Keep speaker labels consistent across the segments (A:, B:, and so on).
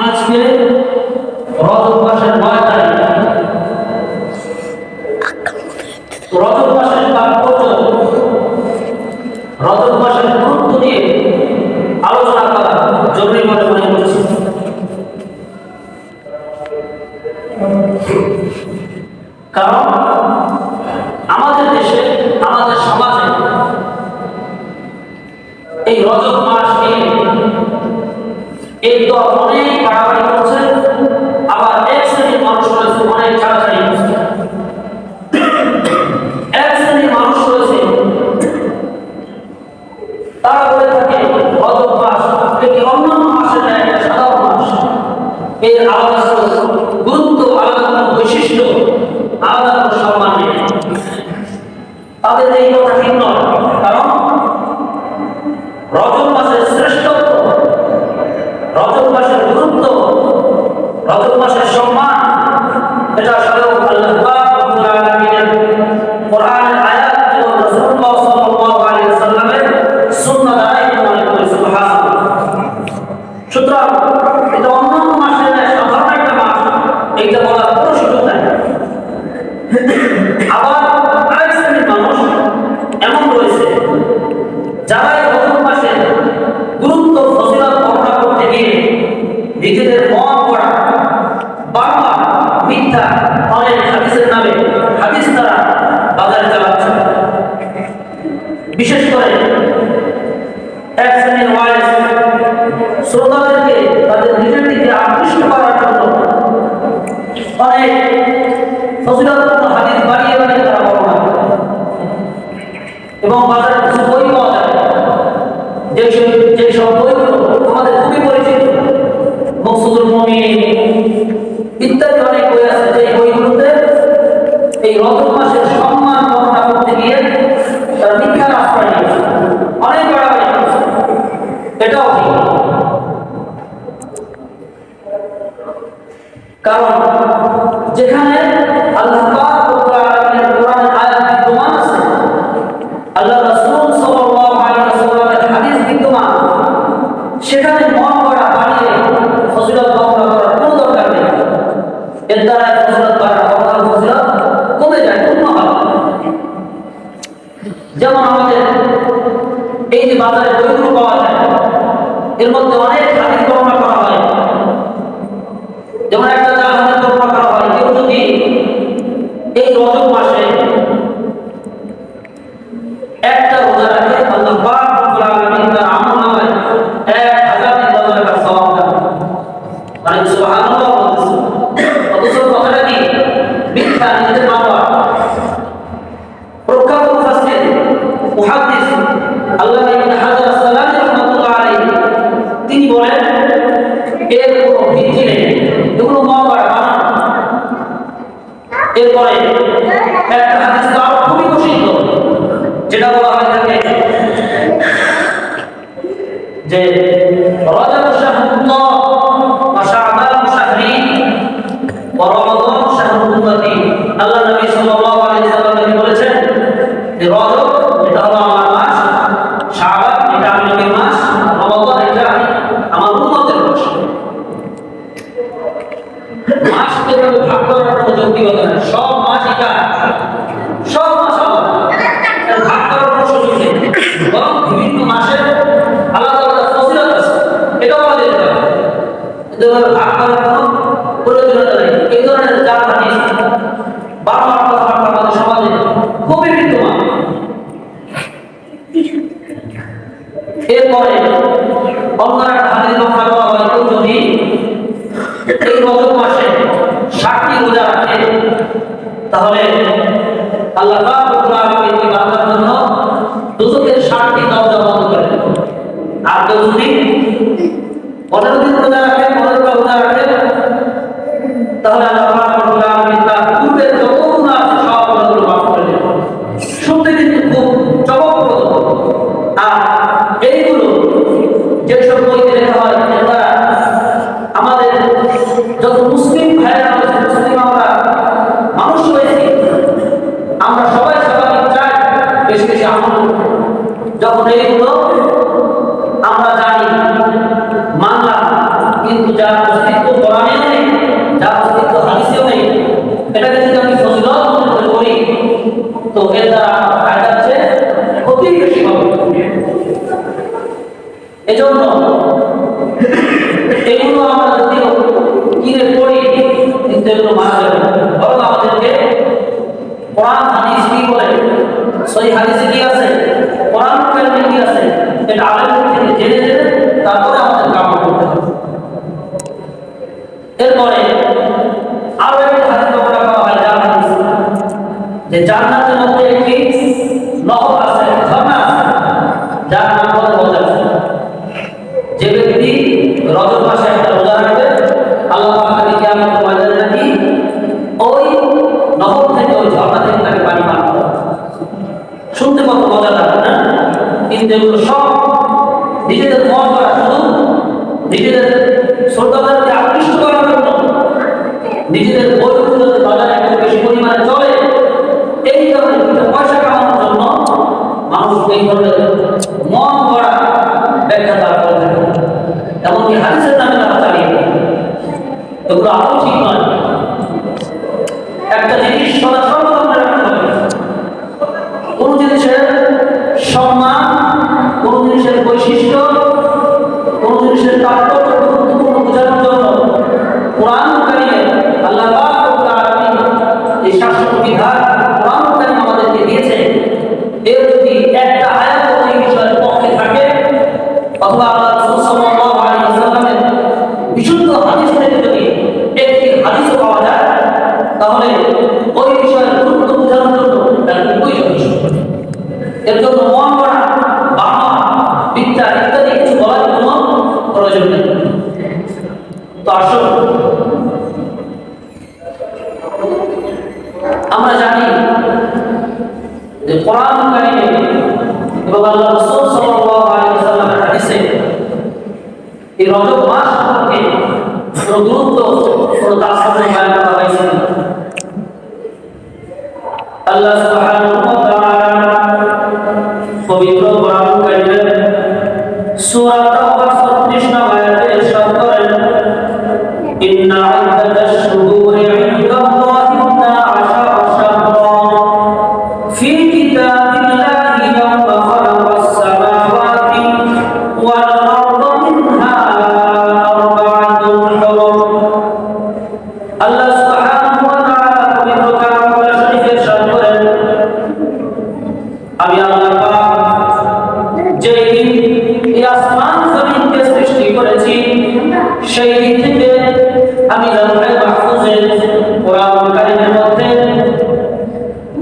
A: আজকে রথের নয় তারিখ। মাসের তাৎপর্য মাসের গুরুত্ব আলোচনা করা জরুরি মনে করছি। কারণ আমাদের দেশে, আমাদের সমাজে এই রজত মাস নিয়ে এই দল করে মানে সুবহানাল্লাহ তাহলে আল্লাহ এটাকে যদি আমি ফজিলত মনে করি, তো এর দ্বারা আমার ক্ষতি বেশি হবে। এজন্য এগুলো আমরা যদি কিনে পড়ি, কিন্তু এগুলো মানা যাবে বরং আমাদেরকে কোরআন, হাদিস কি বলে? সেই হাদিসে কি আছে? জান্নাত এগুলো ঠিক নয় একটা জিনিস কোন জিনিসের সম্মান, কোন জিনিসের বৈশিষ্ট্য, কোন জিনিসের তাৎপর্য গুরুত্বপূর্ণ বোঝানোর জন্য কোরআন আল্লাহ এই শাসন বিধান এর জন্য মন করা, বাবা বিদ্যা ইত্যাদি কিছু বলার কোনো প্রয়োজন নেই। তো আসুন। আমরা জানি যে কোরআন এবং আল্লাহ রাসূল সাল্লাল্লাহু আলাইহি ওয়াসাল্লামের হাদিসে এই রজব মাস সম্পর্কে গুরুত্ব, কোনো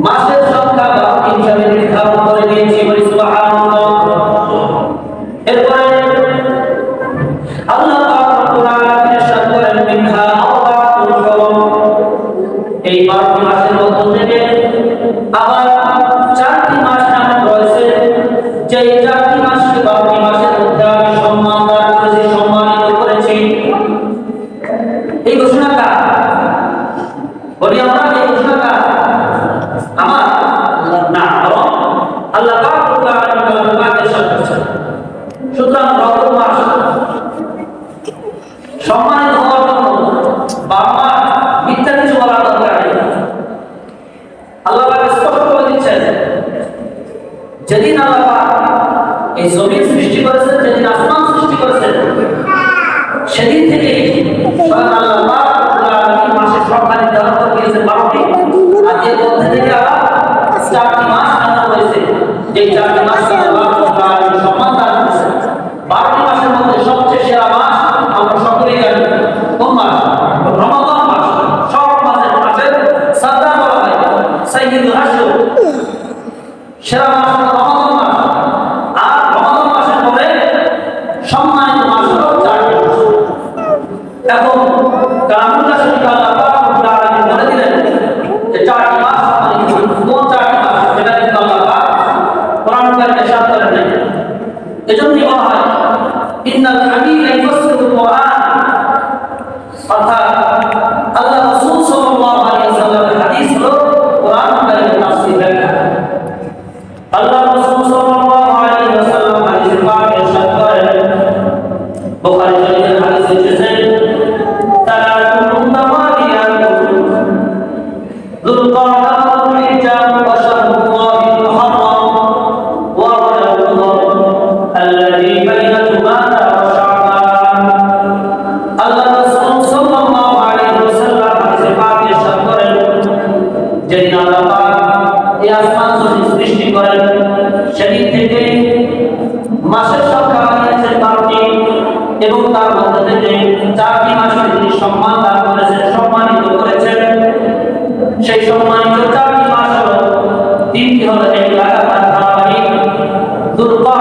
A: মাসে মাছ রাখা হয়েছে। এই চারটি মাছ এজন্য do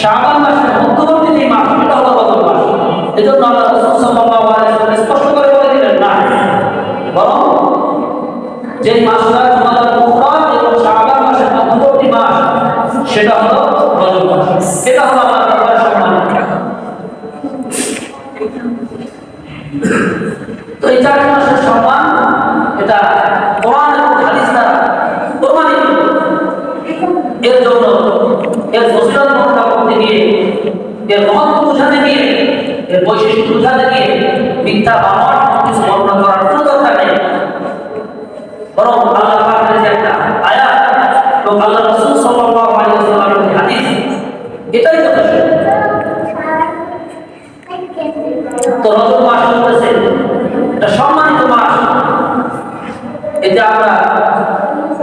A: শাহবান মাসের মধ্যবর্তী যে মাস এটা হলো বদল মাস এজন্য আল্লাহ বৈশিষ্ট্যটা থেকে মিথ্যা বামন কিছু বর্ণনা করার কোনো দরকার নেই। বরং আল্লাহ পাকের যে একটা আয়াত এবং আল্লাহ সাল্লাল্লাহু আলাইহি ওয়াসাল্লামের হাদিস, এটাই তো রজব মাস হচ্ছে এটা সম্মানিত মাস। এতে আমরা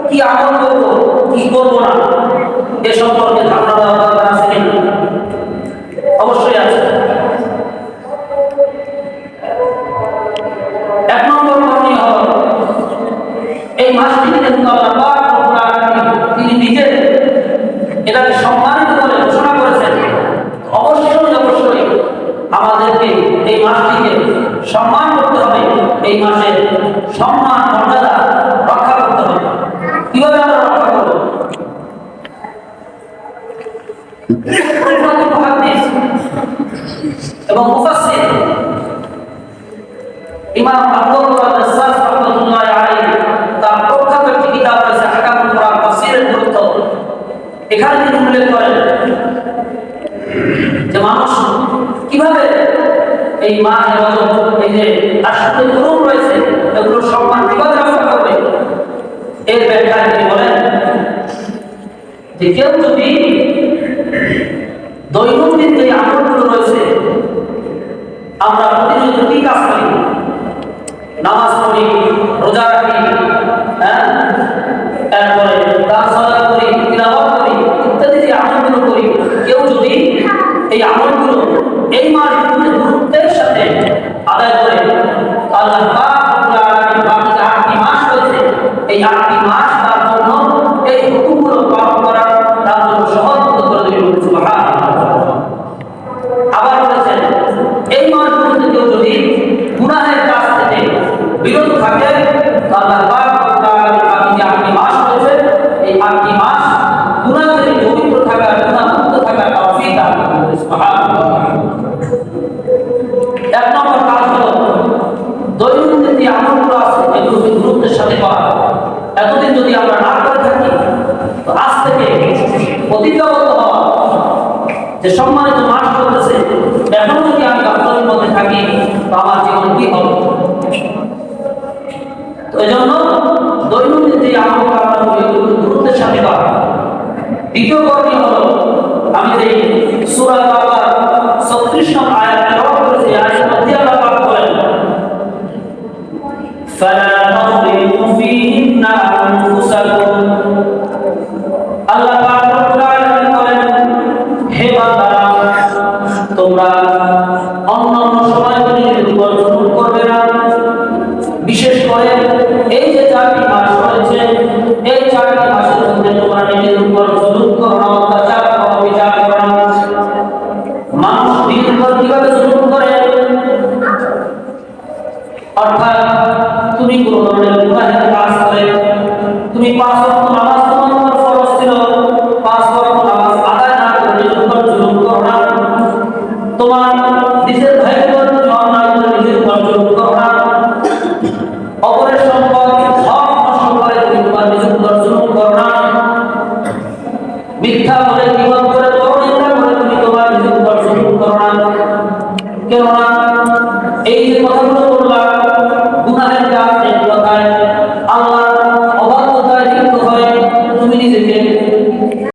A: কি আমল করব, কি করব না, এ সম্পর্কে ধারণা দেওয়া ইমান এবং এই যে তার সাথে গুরুম রয়েছে, এগুলো সম্মান বিপদে রক্ষা করবে। এর ব্যাখ্যা তিনি বলেন যে কেউ যদি দৈনন্দিন যে আমলগুলো রয়েছে, আমরা প্রতিনিয়ত যদি কাজ করি? নামাজ পড়ি, রোজা রাখি হ্যাঁ? তারপরে দান সদা করি তিলাবাদ করি, ইত্যাদি যে আমলগুলো করি, কেউ যদি এই আমলগুলো এই মাস এই আটটি মাস আল্লাহ